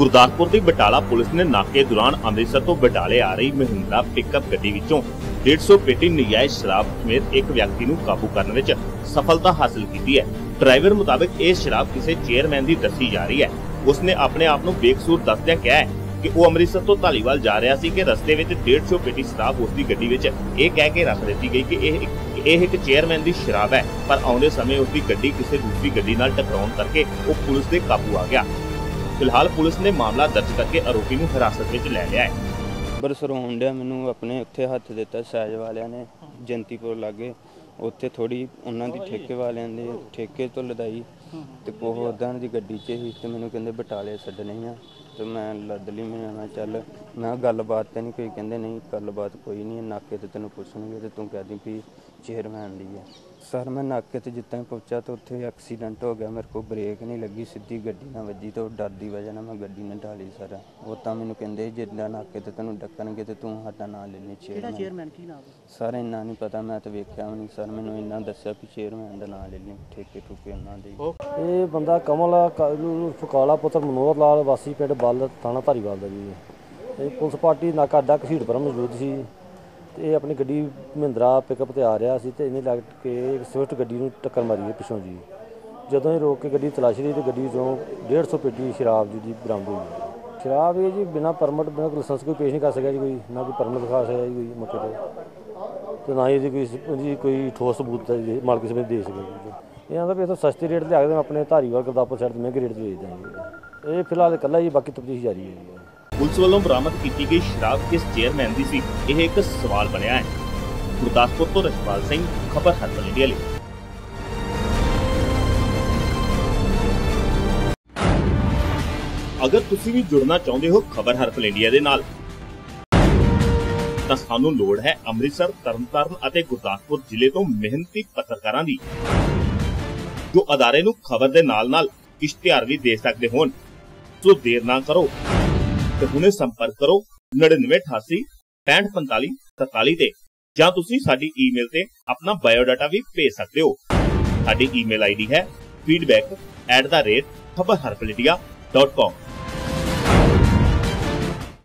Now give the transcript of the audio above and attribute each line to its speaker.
Speaker 1: ਗੁਰਦਾਸਪੁਰ ਦੀ Batala police ਨੇ ਨਾਕੇ ਦੌਰਾਨ ਅੰਮ੍ਰਿਤਸਰ ਤੋਂ ਬਟਾਲੇ ਆ ਰਹੀ ਮਹਿੰਦਰਾ ਪਿਕਅਪ ਗੱਡੀ ਵਿੱਚੋਂ 150 ਪੇਟੀ ਨਜਾਇਜ਼ ਸ਼ਰਾਬ ਸਮੇਤ ਇੱਕ ਵਿਅਕਤੀ ਨੂੰ ਕਾਬੂ ਕਰਨ ਵਿੱਚ ਸਫਲਤਾ ਹਾਸਲ ਕੀਤੀ ਹੈ। ਡਰਾਈਵਰ ਮੁਤਾਬਕ ਇਹ ਸ਼ਰਾਬ ਕਿਸੇ ਚੇਅਰਮੈਨ ਦੀ ਦੱਸੀ ਜਾ ਰਹੀ ਹੈ। ਉਸਨੇ ਆਪਣੇ ਆਪ ਨੂੰ ਬੇਕਸੂਰ ਦੱਸਦਿਆਂ ਕਿਹਾ ਹੈ ਕਿ ਉਹ ਅੰਮ੍ਰਿਤਸਰ ਤੋਂ ਧਾਲੀਵਾਲ ਜਾ ਰਿਹਾ ਸੀ ਕਿ ਰਸਤੇ ਵਿੱਚ 150 ਪੇਟੀ ਸ਼ਰਾਬ ਉਸ ਦੀ ਗੱਡੀ ਵਿੱਚ ਇਹ ਕਹਿ ਕੇ ਰੱਖ ਦਿੱਤੀ ਗਈ ਕਿ ਇਹ ਇੱਕ- ਇਹ ਇੱਕ ਚੇਅਰਮੈਨ ਦੀ ਸ਼ਰਾਬ ਹੈ, ਪਰ ਆਉਂਦੇ ਸਮੇਂ ਉਸ ਦੀ ਗੱਡੀ ਕਿਸੇ ਦੂਸਰੀ ਗੱਡੀ ਨਾਲ ਟਕਰਾਉਣ ਕਰਕੇ ਉਹ ਪੁਲਿਸ ਦੇ ਕਾਬੂ ਆ ਗਿਆ। ਫਿਲਹਾਲ ਪੁਲਿਸ ਨੇ ਮਾਮਲਾ ਦਰਜ ਕਰਕੇ ਆਰੋਪੀ ਨੂੰ ਹਿਰਾਸਤ ਵਿੱਚ ਲੈ ਲਿਆ ਹੈ।
Speaker 2: ਬਰਸਰ ਹੋਣ ਡਿਆ ਮੈਨੂੰ ਆਪਣੇ ਉੱਥੇ ਹੱਥ ਦਿੱਤਾ, ਸਹਿਜ ਵਾਲਿਆਂ ਨੇ ਜੰਤੀਪੁਰ ਲਾਗੇ। ਉੱਥੇ ਥੋੜੀ ਉਹਨਾਂ ਦੀ ਠੇਕੇ ਵਾਲਿਆਂ ਦੇ ਠੇਕੇ ਤੋਂ ਲਦਾਈ। ਤੇ ਉਹ ਉਦਾਂ ਦੀ ਗੱਡੀ 'ਚ ਹੀ ਤੇ ਮੈਨੂੰ ਕਹਿੰਦੇ ਬਟਾਲੇ ਛੱਡਣੇ ਆ। ਤੇ ਮੈਂ ਲੱਦ ਲਈ ਮੈਂ ਕਿਹਾ ਚੱਲ ਮੈਂ ਕਿਹਾ ਗੱਲਬਾਤ ਤੇ ਨਹੀਂ ਕੋਈ ਕਹਿੰਦੇ ਨਹੀਂ ਗੱਲਬਾਤ ਕੋਈ ਨਹੀਂ ਹੈ, ਨਾਕੇ ਤੇ ਤੈਨੂੰ ਪੁੱਛਣਗੇ ਤੇ ਤੂੰ ਕਹਦੀ ਵੀ ਚੇਅਰਮੈਨ ਦੀ ਹੈ ਸਰ ਮੈਂ ਨਾਕੇ ਤੇ ਜਿੱਦਾਂ ਹੀ ਪਹੁੰਚਾ ਤੇ ਉੱਥੇ ਐਕਸੀਡੈਂਟ ਹੋ ਗਿਆ ਮੇਰੇ ਕੋਲ ਬ੍ਰੇਕ ਨਹੀਂ ਲੱਗੀ ਸਿੱਧੀ ਗੱਡੀ ਨਾਲ ਵੱਜੀ ਤੇ ਉਹ ਡਰ ਦੀ ਵਜ੍ਹਾ ਨਾਲ ਮੈਂ ਗੱਡੀ ਨਾਲ ਢਾਲੀ ਸਰ। ਉਹ ਤਾਂ ਮੈਨੂੰ ਕਹਿੰਦੇ ਜਿੱਦਾਂ ਨਾਕੇ ਤੇ ਤੈਨੂੰ ਡੱਕਣਗੇ ਤੇ ਤੂੰ ਸਾਡਾ ਨਾਂ ਲੈ ਲਈ
Speaker 3: ਕਿਹੜਾ
Speaker 2: ਚੇਅਰਮੈਨ
Speaker 3: ਚੇਅਰਮੈਨ ਕੀ ਨਾਮ ਹੈ
Speaker 2: ਸਰ ਇੰਨਾ ਨਹੀਂ ਪਤਾ ਮੈਂ ਤਾਂ ਵੇਖਿਆ ਵੀ ਨਹੀਂ। ਸਰ ਮੈਨੂੰ ਇੰਨਾ ਦੱਸਿਆ ਵੀ ਚੇਅਰਮੈਨ ਦਾ ਨਾਂ ਲੈ ਲਈ ਠੇਕੇ ਠੁਕੇ ਉਹਨਾਂ ਦੇ। ਹੀ।
Speaker 4: ਇਹ ਬੰਦਾ ਕਮਲ ਫਕਾਲਾ ਪੁੱਤਰ ਮਨੋਹਰ ਲਾਲ, ਵਾਸੀ ਪਿੰਡ ਬੱਲ, ਥਾਣਾ ਧਾਰੀਵਾਲ ਦਾ ਜੀ। ਇਹ ਪੁਲਿਸ ਪਾਰਟੀ ਨਾਕਾ ਅੱਡਾ ਘਸੀੜ ਪਰ ਮੌਜੂਦ ਸੀ। ਤੇ ਇਹ ਆਪਣੀ ਗੱਡੀ ਮਹਿੰਦਰਾ ਪਿਕਅਪ ਤੇ ਆ ਰਿਹਾ ਸੀ ਤੇ ਇਹਨੇ ਲੱਗ ਕੇ ਇੱਕ ਸਵਿਫਟ ਗੱਡੀ ਨੂੰ ਟੱਕਰ ਮਾਰੀ ਹੈ ਪਿੱਛੋਂ ਜੀ। ਜਦੋਂ ਇਹ ਰੋਕ ਕੇ ਗੱਡੀ ਤਲਾਸ਼ੀ ਲਈ ਤੇ ਗੱਡੀ ਚੋਂ 150 ਪੇਟੀ ਸ਼ਰਾਬ ਜੀ ਦੀ ਬਰਾਮਦ ਹੋਈ ਸ਼ਰਾਬ ਇਹ ਜੀ ਬਿਨਾ ਪਰਮਿਟ ਬਿਨਾ ਲਾਇਸੈਂਸ ਕੋਈ ਪੇਸ਼ ਨਹੀਂ ਕਰ ਸਕਿਆ ਜੀ ਕੋਈ, ਨਾ ਕੋਈ ਪਰਮਿਟ ਦਿਖਾ ਸਕਿਆ ਜੀ ਕੋਈ ਮੌਕੇ ਤੇ। ਤੇ ਨਾ ਹੀ ਇਹਦੀ ਕੋਈ ਕੋਈ ਠੋਸ ਸਬੂਤ ਹੈ ਜੀ, ਮਾਲਕ ਸਮੇਤ ਦੇ ਸਕਿਆ ਜੀ। ਇਹਨਾਂ ਦਾ ਵੀ ਇਹ ਤਾਂ ਸਸਤੇ ਰੇਟ ਤੇ ਆਖਦੇ ਕੇ ਆਪਣੇ ਧਾਰੀਵਾਲ ਗੁਰਦਾਸਪੁਰ ਸਾਈਡ ਤੇ ਮਹਿੰਗੇ ਰੇਟ ਤੇ ਵੇਚਦੇ ਹਾਂ ਇਹ ਫਿਲਹਾਲ ਇਕੱਲਾ ਹੀ ਬਾਕੀ ਤਫਤੀਸ਼ ਜਾਰੀ ਹੈ
Speaker 1: ਪੁਲਿਸ ਵੱਲੋਂ ਬਰਾਮਦ ਕੀਤੀ ਗਈ ਸ਼ਰਾਬ ਕਿਸ ਚੇਅਰਮੈਨ ਦੀ ਸੀ, ਇਹ ਇੱਕ ਸਵਾਲ ਬਣਿਆ ਹੈ। ਗੁਰਦਾਸਪੁਰ ਤੋਂ ਰਸ਼ਪਾਲ ਸਿੰਘ, ਖਬਰ ਹਰਪਲ ਇੰਡੀਆ ਲਈ। ਅਗਰ ਤੁਸੀਂ ਵੀ ਜੁੜਨਾ ਚਾਹੁੰਦੇ ਹੋ ਖਬਰ ਹਰਪਲ ਇੰਡੀਆ ਦੇ ਨਾਲ, ਤਾਂ ਸਾਨੂੰ ਲੋੜ ਹੈ ਅੰਮ੍ਰਿਤਸਰ, ਤਰਨਤਾਰਨ ਅਤੇ ਗੁਰਦਾਸਪੁਰ ਜ਼ਿਲ੍ਹੇ ਤੋਂ ਮਿਹਨਤੀ ਪੱਤਰਕਾਰਾਂ ਦੀ। ਜੋ ਅਦਾਰੇ ਨੂੰ ਖਬਰ ਦੇ ਨਾਲ-ਨਾਲ ਇਸ਼ਤਿਹਾਰ ਵੀ ਦੇ ਸਕਦੇ ਹੋਣ। ਸੋ ਦੇਰ ਨਾ ਕਰੋ। ਤੇ ਹੁਣੇ ਸੰਪਰਕ ਕਰੋ 9988 6545 43 ਤੇ, ਜਾਂ ਤੁਸੀਂ ਸਾਡੀ ਈਮੇਲ ਤੇ ਆਪਣਾ ਬਾਇਓਡਾਟਾ ਵੀ ਭੇਜ ਸਕਦੇ ਹੋ। ਸਾਡੀ ਈਮੇਲ ਆਈਡੀ ਹੈ feedback@khabarharpaladia.com